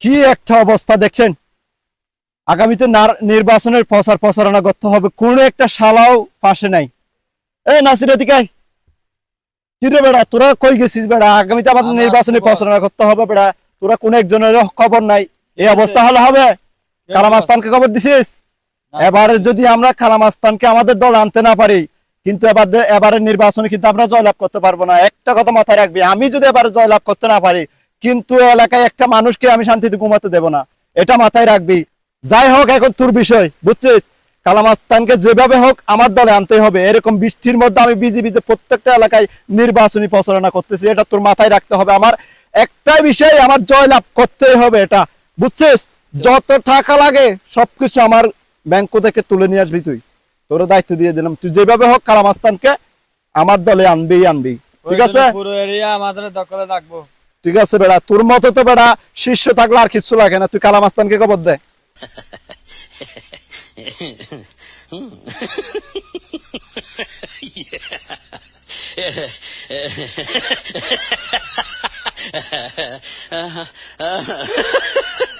কি একটা অবস্থা দেখছেন? আগামীতে নির্বাচনের প্রচার প্রচারণা করতে হবে। কোন একটা শালাও পাশে নাই। এ নাসির এদিকাই কি রে বেড়া তোরা কই গেছিস বেড়া? আগামীতে আমাদের আমার নির্বাচনী খবর। প্রচারণা করতে হবে বেড়া। তোরা কোন একজনের খবর নাই। এই অবস্থা হলে হবে। কালামাস্তানকে খবর দিছিস? এবারে যদি আমরা কালামাস্তানকে আমাদের দল আনতে না পারি কিন্তু এবার দে- এবারে নির্বাচনে কিন্তু আমরা জয়লাভ করতে পারব না। একটা কথা মাথায় রাখবি আমি যদি এবারে জয়লাভ করতে না পারি কিন্তু এলাকায় একটা মানুষকে আমি শান্তিতে ঘুমাতে দেব না। এটা মাথায় রাখবি। যাই হোক এখন তোর বিষয় বুঝছিস? কালামাস্তানকে যেভাবে হোক আমার দলে আনতে হবে। এরকম বৃষ্টির মধ্যে আমি বিজিবিতে প্রত্যেকটা এলাকায় নির্বাচনী প্রচারণা করতেছি এটা তোর মাথায় রাখতে হবে। আমার একটাই বিষয় আমার জয়লাভ করতেই হবে এটা। বুঝছিস? যত টাকা লাগে সবকিছু আমার ব্যাংক থেকে তুলে নিয়ে আসবি তুই। তোর দায়িত্ব দিয়ে দিলাম। তুই যেভাবে হোক কালামাস্তানকে আমার দলে আনবি আনবি ঠিক আছে? পুরো এরিয়া আমাদের দখলে রাখব। ঠিক আছে বেড়া, তোর মতো তো বেড়া শিষ্য থাকলে আর কিচ্ছু লাগে না তুই কালাম কালামাস্তানকে খবর দে.